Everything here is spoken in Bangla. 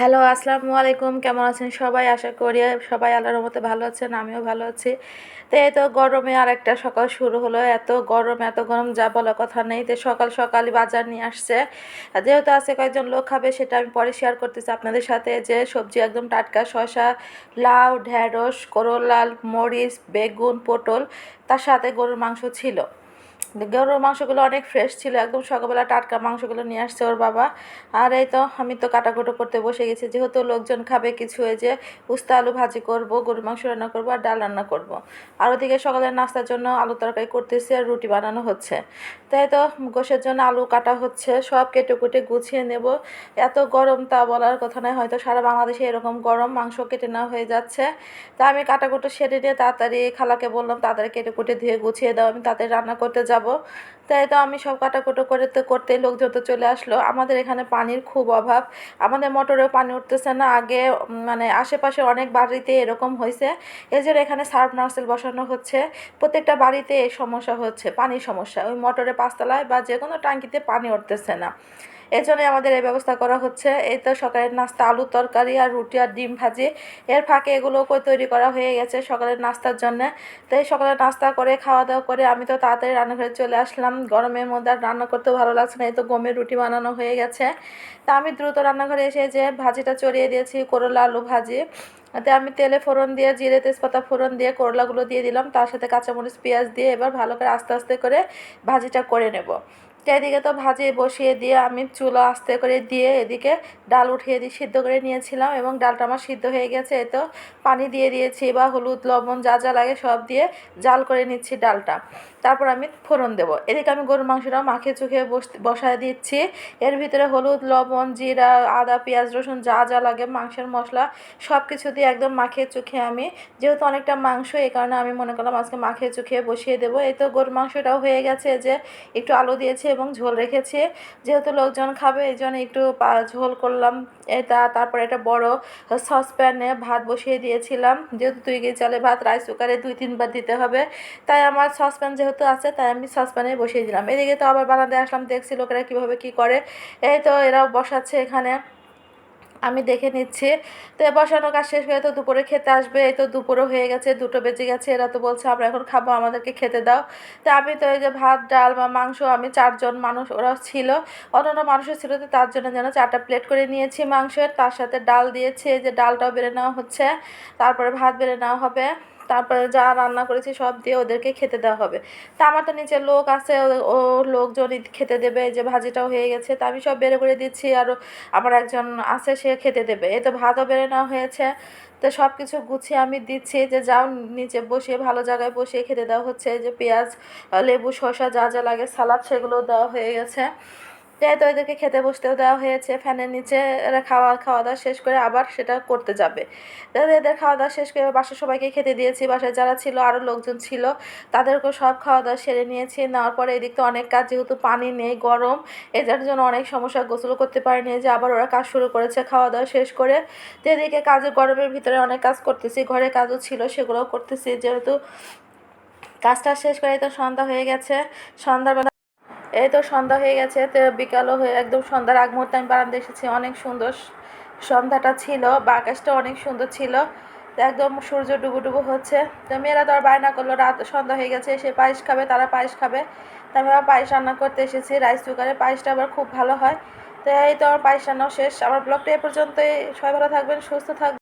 হ্যালো, আসসালামু আলাইকুম। কেমন আছেন সবাই? আশা করি সবাই আল্লাহর মতো ভালো আছেন, আমিও ভালো আছি। তো এই তো গরমে আর একটা সকাল শুরু হলো। এত গরম এত গরম, যা বলার কথা নেই। তো সকাল সকালই বাজার নিয়ে আসছে। যেহেতু আছে কয়েকজন লোক খাবে, সেটা আমি পরে শেয়ার করতেছি আপনাদের সাথে যে সবজি একদম টাটকা, শসা, লাউ, ঢেঁড়স, করলা, মরিচ, বেগুন, পটল, তার সাথে গরুর মাংস ছিল। গরুর মাংসগুলো অনেক ফ্রেশ ছিল। একদম সকালবেলা টাটকা মাংসগুলো নিয়ে আসছে ওর বাবা। আর এই তো আমি তো কাটাকুটো করতে বসে গেছি। যেহেতু লোকজন খাবে কিছু, এই যে উস্তা আলু ভাজি করব, গরুর মাংস রান্না করব আর ডাল রান্না করব। আর ওদিকে সকালের নাস্তার জন্য আলু তরকারি করতেছি আর রুটি বানানো হচ্ছে। তাই তো গোশের জন্য আলু কাটা হচ্ছে। সব কেটে কুটে গুছিয়ে নেব। এত গরম তা বলার কথা নয়। হয়তো সারা বাংলাদেশে এরকম গরম মাংস কেটে নেওয়া হয়ে যাচ্ছে। তা আমি কাটাকুটো সেরে নিয়ে তাড়াতাড়ি খালাকে বললাম, তাড়াতাড়ি কেটে কুটে ধুয়ে গুছিয়ে দাও। আমি তাড়াতাড়ি রান্না করতে যাব। তাই তো আমি সব কাটাকুটো তো করতে লোকজন তো চলে আসলো। আমাদের এখানে পানির খুব অভাব। আমাদের মোটরেও পানি উঠতেছে না। আগে মানে আশেপাশে অনেক বাড়িতে এরকম হয়েছে। জন্য এখানে সার্ফ নার্সেল বসানো হচ্ছে। প্রত্যেকটা বাড়িতে এই সমস্যা হচ্ছে, পানির সমস্যা। ওই মোটরে পাঁচতলায় বা যে কোনো ট্যাঙ্কিতে পানি উঠতেছে না। এই জন্যই আমাদের এই ব্যবস্থা করা হচ্ছে। এই তো সকালের নাস্তা আলু তরকারি আর রুটি আর ডিম ভাজি। এর ফাঁকে এগুলো তৈরি করা হয়ে গেছে সকালের নাস্তার জন্য। তো এই সকালে নাস্তা করে খাওয়া দাওয়া করে আমি তো তাড়াতাড়ি রান্নাঘরে চলে আসলাম। গরমের মধ্যে আর রান্না করতেও ভালো লাগছে না। এই তো গমের রুটি বানানো হয়ে গেছে। তা আমি দ্রুত রান্নাঘরে এসে যে ভাজিটা চড়িয়ে দিয়েছি, করলা আলু ভাজি। তাতে আমি তেলে ফোড়ন দিয়ে, জিরে তেজপাতা ফোড়ন দিয়ে, করলাগুলো দিয়ে দিলাম। তার সাথে কাঁচামরিচ, পেঁয়াজ দিয়ে এবার ভালো করে আস্তে আস্তে করে ভাজিটা করে নেব। এদিকে তো ভাজে বসিয়ে দিয়ে আমি চুলো আস্তে করে দিয়ে এদিকে ডাল উঠিয়ে দিয়ে সিদ্ধ করে নিয়েছিলাম এবং ডালটা আমার সিদ্ধ হয়ে গেছে এ তো পানি দিয়ে দিয়েছি বা হলুদ, লবণ যা যা লাগে সব দিয়ে জাল করে নিচ্ছি ডালটা। তারপর আমি ফোড়ন দেবো। এদিকে আমি গরুর মাংসটা মাখিয়ে চুখে বসায় দিচ্ছি। এর ভিতরে হলুদ, লবণ, জিরা, আদা, পেঁয়াজ, রসুন যা যা লাগে, মাংসের মশলা সব কিছু দিয়ে একদম মাখিয়ে চুখিয়ে আমি, যেহেতু অনেকটা মাংস, এই কারণে আমি মনে করলাম আজকে মাখিয়ে চুখিয়ে বসিয়ে দেবো। এই তো গরুর মাংসটাও হয়ে গেছে যে একটু আলু দিয়েছি এবং ঝোল রেখেছি। যেহেতু লোকজন খাবে, এই জন্য একটু ঝোল করলাম। এটা, তারপর এটা বড় সসপ্যানে ভাত বসিয়ে দিয়েছিলাম। যেহেতু দুই কেজি চালে ভাত, রাইস কুকারে দুই, তিনবার দিতে হবে। তাই আমার সসপ্যান যেহেতু আছে, তাই আমি সসপ্যানে বসিয়ে দিলাম। এদিকে তো আবার বানাতে আসলাম, দেখছি লোকেরা কীভাবে কী করে। এই তো এরাও বসাচ্ছে এখানে। আমি দেখে নিচ্ছি। তো বসানো কাজ শেষ হয়ে তো দুপুরে খেতে আসবে। এই তো দুপুরও হয়ে গেছে, দুটো বেজে গেছে। এরা তো বলছে, আমরা এখন খাব, আমাদেরকে খেতে দাও। তো আমি তো এই যে ভাত, ডাল বা মাংস, আমি চারজন মানুষ ওরা ছিল। অন্যান্য মানুষও ছিল, তো তার জন্য যেন চারটা প্লেট করে নিয়েছি মাংসের। তার সাথে ডাল দিয়েছি, এই যে ডালটাও বেড়ে নেওয়া হচ্ছে। তারপরে ভাত বেড়ে নেওয়া হবে। তারপরে যা রান্না করেছি সব দিয়ে ওদেরকে খেতে দেওয়া হবে। তা আমার তো নিচে লোক আছে, ও লোকজনই খেতে দেবে যে ভাজিটাও হয়ে গেছে, তা আমি সব বেড়ে করে দিচ্ছি আর আমার একজন আছে, সে খেতে দেবে। এ তো ভাতও বেড়ে নেওয়া হয়েছে। তো সব কিছু গুছিয়ে আমি দিচ্ছি, যে যাও নিচে বসিয়ে ভালো জায়গায় বসিয়ে খেতে দেওয়া হচ্ছে। যে পেঁয়াজ লেবু, শসা যা যা লাগে, সালাদ সেগুলো দেওয়া হয়ে গেছে। যাই তো এদেরকে খেতে বসতেও দেওয়া হয়েছে। ফ্যানের নিচে এরা খাওয়া খাওয়া দাওয়া শেষ করে আবার সেটা করতে যাবে। এদের খাওয়া দাওয়া শেষ করে বাসার সবাইকে খেতে দিয়েছি। বাসায় যারা ছিল আরও লোকজন ছিল, তাদেরকেও সব খাওয়া দাওয়া সেরে নিয়েছি। নেওয়ার পরে এদিক তো অনেক কাজ, যেহেতু পানি নেই, গরম এটার জন্য অনেক সমস্যা গোসল করতে পারিনি। যে আবার ওরা কাজ শুরু করেছে, খাওয়া দাওয়া শেষ করে তো এদিকে কাজে, গরমের ভিতরে অনেক কাজ করতেছি, ঘরে কাজও ছিল, সেগুলোও করতেছি। যেহেতু কাজটা শেষ করে তো সন্ধ্যা হয়ে গেছে, সন্ধ্যাবেলা এই তো সন্ধ্যা হয়ে গেছে, তো বিকালও হয়ে, একদম সন্ধ্যার আগ মুহূর্তে আমি বারান্দা এসেছি, অনেক সুন্দর সন্ধ্যাটা ছিল, বা আকাশটা অনেক সুন্দর ছিল, তো একদম সূর্য ডুবু ডুবু হচ্ছে, তো মেয়েরা তো আর বায়না করল, রাত সন্ধ্যা হয়ে গেছে সে পায়েস খাবে, তারা পায়েস খাবে, তো আমি আবার পায়েস রান্না করতে এসেছি, রাইস কুকারে পায়েসটা আবার খুব ভালো হয়, তো এই তো আমার পায়েস রান্নাও শেষ, আমার ব্লগটা এ পর্যন্তই, সবাই ভালো থাকবেন, সুস্থ থাকবেন।